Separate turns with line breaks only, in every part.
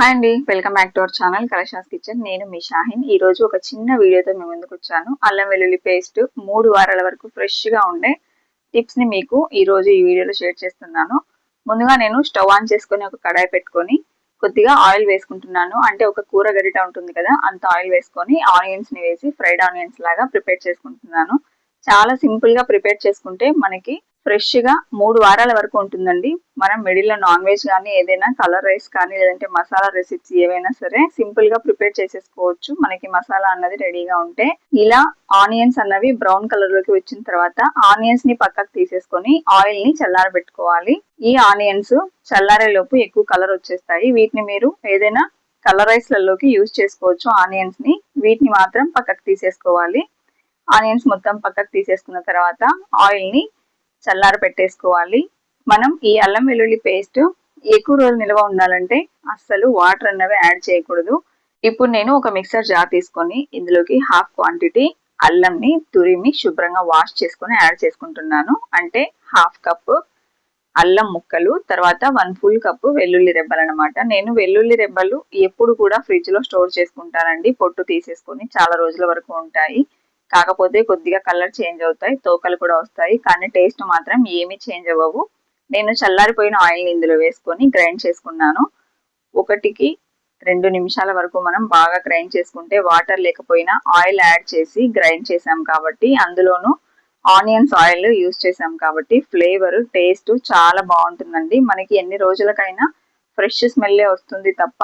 Hi అండి welcome back to our channel Kalasha's kitchen నేను మీ షాహిన్. ఈ రోజు ఒక చిన్న వీడియోతో మేము ముందుకు వచ్చాను. అల్లం వెల్లుల్లి పేస్ట్ మూడు వారాల వరకు ఫ్రెష్గా ఉండే టిప్స్ని మీకు ఈ రోజు ఈ వీడియోలో షేర్ చేస్తున్నాను. ముందుగా నేను స్టవ్ ఆన్ చేసుకొని ఒక కడాయి పెట్టుకొని కొద్దిగా ఆయిల్ వేసుకుంటున్నాను. అంటే ఒక కూర గరిట ఉంటుంది కదా అంత ఆయిల్ వేసుకొని ఆనియన్స్ని వేసి ఫ్రైడ్ ఆనియన్స్ లాగా ప్రిపేర్ చేసుకుంటున్నాను. చాలా సింపుల్గా ప్రిపేర్ చేసుకుంటే మనకి ఫ్రెష్గా మూడు వారాల వరకు ఉంటుందండి. మనం మిడిల్లో నాన్ వెజ్ కానీ ఏదైనా కలర్ రైస్ కానీ లేదంటే మసాలా రెసిపీస్ ఏవైనా సరే సింపుల్గా ప్రిపేర్ చేసేసుకోవచ్చు. మనకి మసాలా అన్నది రెడీగా ఉంటే ఇలా ఆనియన్స్ అన్నవి బ్రౌన్ కలర్లోకి వచ్చిన తర్వాత ఆనియన్స్ని పక్కకు తీసేసుకొని ఆయిల్ని చల్లారబెట్టుకోవాలి. ఈ ఆనియన్స్ చల్లారే లోపు ఎక్కువ కలర్ వచ్చేస్తాయి. వీటిని మీరు ఏదైనా కలర్ రైస్ లలోకి యూజ్ చేసుకోవచ్చు ఆనియన్స్ని వీటిని మాత్రం పక్కకు తీసేసుకోవాలి. ఆనియన్స్ మొత్తం పక్కకు తీసేసుకున్న తర్వాత ఆయిల్ని చల్లార పెట్టేసుకోవాలి. మనం ఈ అల్లం వెల్లుల్లి పేస్ట్ ఎక్కువ రోజులు నిల్వ ఉండాలంటే అస్సలు వాటర్ అన్నవి యాడ్ చేయకూడదు. ఇప్పుడు నేను ఒక మిక్సర్ జార్ తీసుకొని ఇందులోకి హాఫ్ క్వాంటిటీ అల్లంని తురిమి శుభ్రంగా వాష్ చేసుకొని యాడ్ చేసుకుంటున్నాను. అంటే హాఫ్ కప్ అల్లం ముక్కలు తర్వాత వన్ ఫుల్ కప్ వెల్లుల్లి రెబ్బలు అనమాట నేను వెల్లుల్లి రెబ్బలు ఎప్పుడు కూడా ఫ్రిడ్జ్లో స్టోర్ చేసుకుంటానండి. పొట్టు తీసేసుకొని చాలా రోజుల వరకు ఉంటాయి. కాకపోతే కొద్దిగా కలర్ చేంజ్ అవుతాయి తోకలు కూడా వస్తాయి. కానీ టేస్ట్ మాత్రం ఏమీ చేంజ్ అవ్వవు. నేను చల్లారిపోయిన ఆయిల్ని ఇందులో వేసుకొని గ్రైండ్ చేసుకున్నాను. ఒకటికి రెండు నిమిషాల వరకు మనం బాగా గ్రైండ్ చేసుకుంటే వాటర్ లేకపోయినా ఆయిల్ యాడ్ చేసి గ్రైండ్ చేసాం కాబట్టి అందులోనూ ఆనియన్స్ ఆయిల్ యూస్ చేసాం కాబట్టి ఫ్లేవర్ టేస్ట్ చాలా బాగుంటుందండి. మనకి ఎన్ని రోజులకైనా ఫ్రెష్ స్మెల్లే వస్తుంది తప్ప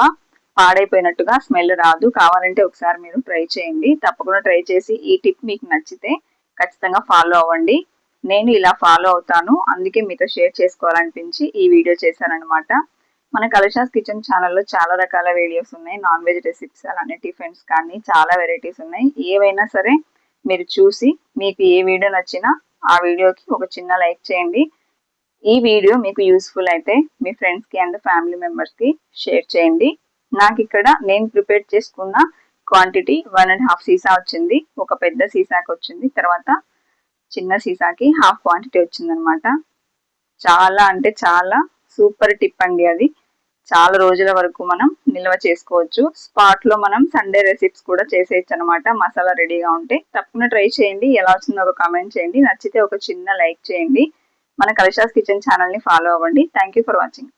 పాడైపోయినట్టుగా స్మెల్ రాదు. కావాలంటే ఒకసారి మీరు ట్రై చేయండి. తప్పకుండా ట్రై చేసి ఈ టిప్ మీకు నచ్చితే ఖచ్చితంగా ఫాలో అవ్వండి. నేను ఇలా ఫాలో అవుతాను. అందుకే మీతో షేర్ చేసుకోవాలనిపించి ఈ వీడియో చేశానమాట మన కలశాస్ కిచెన్ ఛానల్లో చాలా రకాల వీడియోస్ ఉన్నాయి. నాన్ వెజ్ రెసిపీస్ అలానే టిఫిన్స్ కానీ చాలా వెరైటీస్ ఉన్నాయి. ఏవైనా సరే మీరు చూసి మీకు ఏ వీడియో నచ్చినా ఆ వీడియోకి ఒక చిన్న లైక్ చేయండి. ఈ వీడియో మీకు యూస్ఫుల్ అయితే మీ ఫ్రెండ్స్కి అండ్ ఫ్యామిలీ మెంబర్స్కి షేర్ చేయండి. నాకు ఇక్కడ నేను ప్రిపేర్ చేసుకున్న క్వాంటిటీ వన్ అండ్ హాఫ్ సీసా వచ్చింది. ఒక పెద్ద సీసాకి వచ్చింది. తర్వాత చిన్న సీసాకి హాఫ్ క్వాంటిటీ వచ్చింది అనమాట చాలా అంటే చాలా సూపర్ టిప్ అండి అది. చాలా రోజుల వరకు మనం నిల్వ చేసుకోవచ్చు. స్పాట్లో మనం సండే రెసిప్స్ కూడా చేసేయచ్చు అనమాట మసాలా రెడీగా ఉంటే తప్పకుండా ట్రై చేయండి. ఎలా వచ్చిందో ఒక కామెంట్ చేయండి. నచ్చితే ఒక చిన్న లైక్ చేయండి. మన కలిషాస్ కిచెన్ ఛానల్ని ఫాలో అవ్వండి. Thank for watching